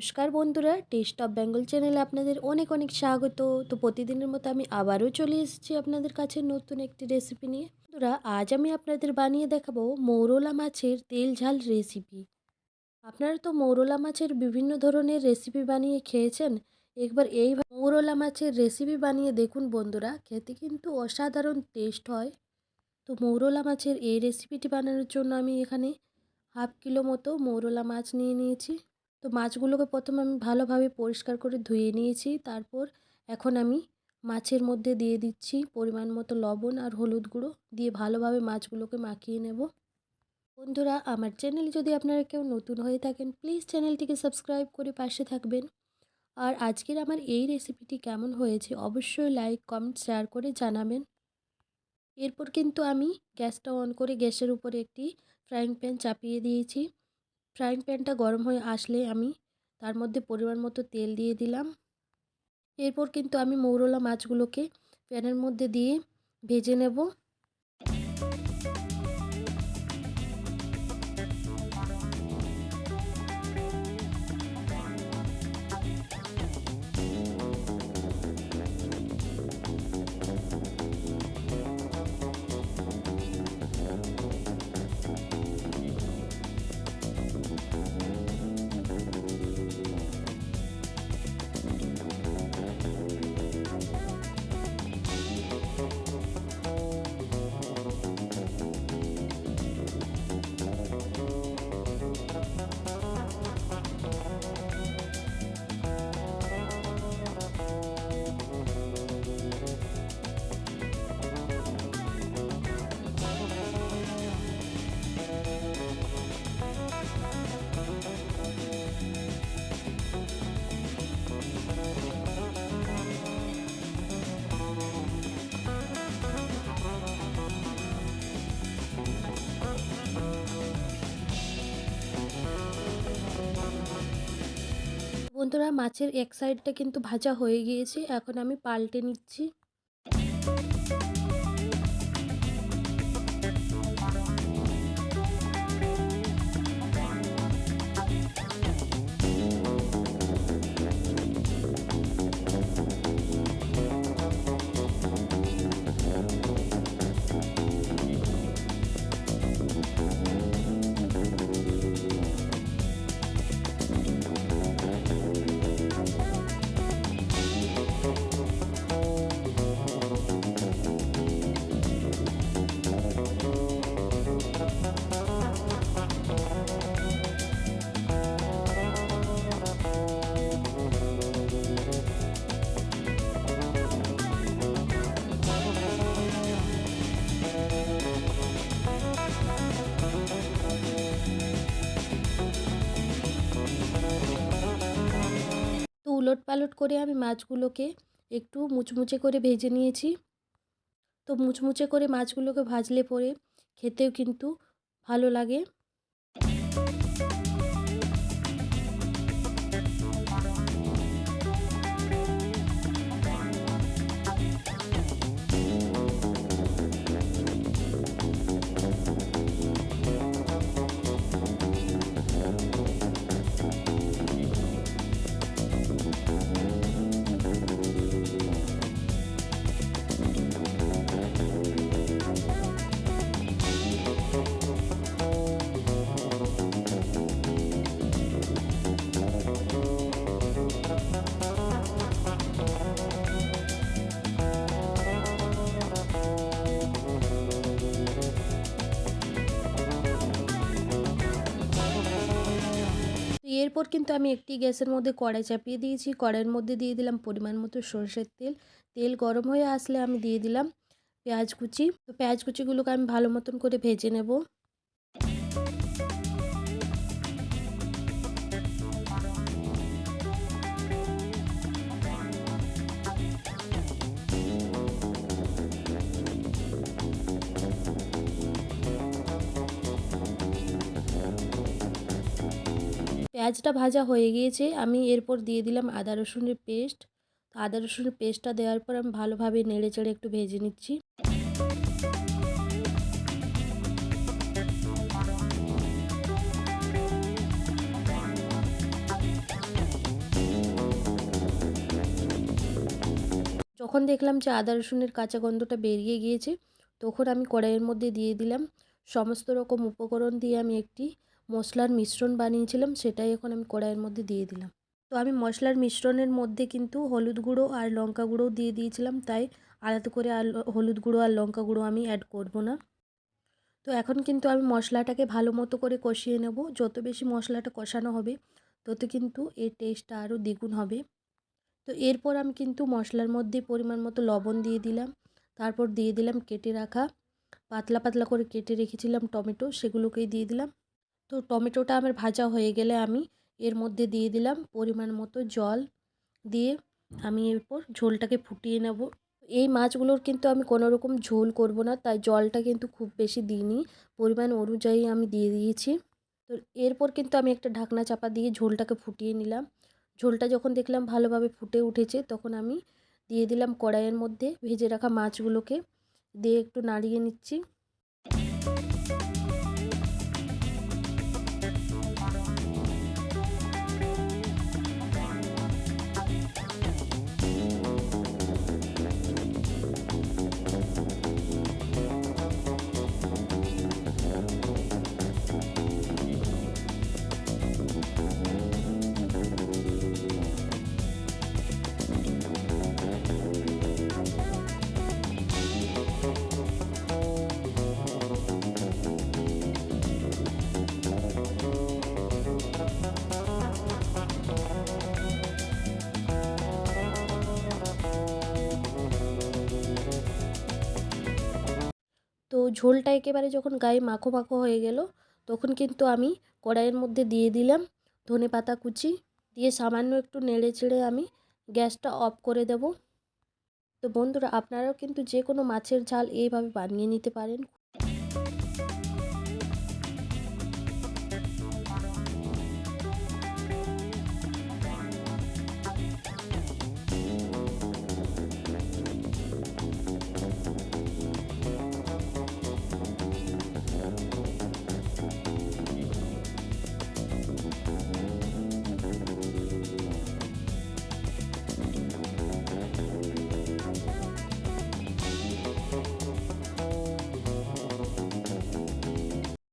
নমস্কার বন্ধুরা test of Bengal চ্যানেলে আপনাদের অনেক অনেক স্বাগত। তো প্রতিদিনের মতো আমি আবারও চলে এসেছি আপনাদের কাছে নতুন একটি রেসিপি নিয়ে। বন্ধুরা, আজ আমি আপনাদের বানিয়ে দেখাবো মৌরলা মাছের তেল ঝাল রেসিপি আপনারা তো মৌরলা মাছের বিভিন্ন ধরনের রেসিপি বানিয়ে খেয়েছেন। একবার এই মৌরলা মাছের রেসিপি বানিয়ে দেখুন বন্ধুরা, খেতে কিন্তু অসাধারণ টেস্ট হয়। তো মৌরলা মাছের এই রেসিপিটি বানানোর জন্য আমি এখানে হাফ কিলো মতো মৌরলা মাছ নিয়ে নিয়েছি। তো মাছগুলোকে প্রথমে আমি ভালোভাবে পরিষ্কার করে ধুয়ে নিয়েছি। তারপর এখন আমি মাছের মধ্যে দিয়ে দিচ্ছি পরিমাণ মতো লবণ আর হলুদ গুঁড়ো দিয়ে ভালোভাবে মাছগুলোকে মাখিয়ে নেব। বন্ধুরা, আমার চ্যানেল যদি আপনারা কেউ নতুন হয়ে থাকেন, প্লিজ চ্যানেলটিকে সাবস্ক্রাইব করে পাশে থাকবেন। আর আজকের আমার এই রেসিপিটি কেমন হয়েছে অবশ্যই লাইক, কমেন্ট, শেয়ার করে জানাবেন। এরপর কিন্তু আমি গ্যাসটা অন করে গ্যাসের উপরে একটি ফ্রাইং প্যান চাপিয়ে দিয়েছি। ফ্রাইং প্যানটা গরম হয়ে আসলে আমি তার মধ্যে পরিমাণ মতো তেল দিয়ে দিলাম। এরপর কিন্তু আমি মৌরলা মাছগুলোকে প্যানের মধ্যে দিয়ে ভেজে নেব। বন্ধুরা মাছের এক সাইডটা কিন্তু ভাজা হয়ে গিয়েছে। এখন আমি পাল্টে নিচ্ছি। তো উলট পালট করে আমি মাছগুলোকে একটু মুচমুচে করে ভেজে নিয়েছি। তো মুচমুচে করে মাছগুলোকে ভাজলে পরে খেতেও কিন্তু ভালো লাগে। এরপর কিন্তু আমি একটি গ্যাসের মধ্যে কড়াই চাপিয়ে দিয়েছি। কড়াইয়ের মধ্যে দিয়ে দিলাম পরিমাণ মতো সরষের তেল। তেল গরম হয়ে আসলে আমি দিয়ে দিলাম পেঁয়াজ কুচি। তো পেঁয়াজ কুচিগুলোকে আমি ভালো মতন করে ভেজে নেব। পেঁয়াজটা ভাজা হয়ে গিয়েছে, আমি এরপর দিয়ে দিলাম আদা রসুনের পেস্ট। আদা রসুনের পেস্টটা দেওয়ার পর আমি ভালোভাবে নেড়ে চেড়ে একটু ভেজে নিচ্ছি। যখন দেখলাম যে আদা রসুনের কাঁচা গন্ধটা বেরিয়ে গিয়েছে, তখন আমি কড়াইয়ের মধ্যে দিয়ে দিলাম সমস্ত রকম উপকরণ দিয়ে আমি একটি মশলার মিশ্রণ বানিয়েছিলাম, সেটাই এখন আমি কড়াইয়ের মধ্যে দিয়ে দিলাম। তো আমি মশলার মিশ্রণের মধ্যে কিন্তু হলুদ গুঁড়ো আর লঙ্কা গুঁড়োও দিয়ে দিয়েছিলাম, তাই আলাদা করে আর হলুদ গুঁড়ো আর লঙ্কা গুঁড়ো আমি অ্যাড করব না। তো এখন কিন্তু আমি মশলাটাকে ভালো মতো করে কষিয়ে নেব, যত বেশি মশলাটা কষানো হবে, তত কিন্তু এর টেস্টটা আরও দ্বিগুণ হবে। তো এরপর আমি কিন্তু মশলার মধ্যে পরিমাণ মতো লবণ দিয়ে দিলাম, তারপর দিয়ে দিলাম কেটে রাখা, পাতলা পাতলা করে কেটে রেখেছিলাম টমেটো, সেগুলোকেই দিয়ে দিলাম। তো টমেটোটা আমার ভাজা হয়ে গেলে আমি এর মধ্যে দিয়ে দিলাম পরিমাণ মতো জল দিয়ে আমি এরপর ঝোলটাকে ফুটিয়ে নেব। এই মাছগুলোর কিন্তু আমি কোনো রকম ঝোল করব না, তাই জলটা কিন্তু খুব বেশি দিইনি, পরিমাণ অনুযায়ী আমি দিয়ে দিয়েছি। তো এরপর কিন্তু আমি একটা ঢাকনা চাপা দিয়ে ঝোলটাকে ফুটিয়ে নিলাম। ঝোলটা যখন দেখলাম ভালোভাবে ফুটে উঠেছে, তখন আমি দিয়ে দিলাম কড়াইয়ের মধ্যে ভেজে রাখা মাছগুলোকে দিয়ে একটু নাড়িয়ে নিচ্ছি। ঝোলটা একেবারে যখন গায়ে মাখো মাখো হয়ে গেল, তখন কিন্তু আমি কড়াইয়ের মধ্যে দিয়ে দিলাম ধনে পাতা কুচি, দিয়ে সামান্য একটু নেড়ে চেড়ে আমি গ্যাসটা অফ করে দেব। তো বন্ধুরা, আপনারাও কিন্তু যে কোনো মাছের ঝাল এইভাবে বানিয়ে নিতে পারেন।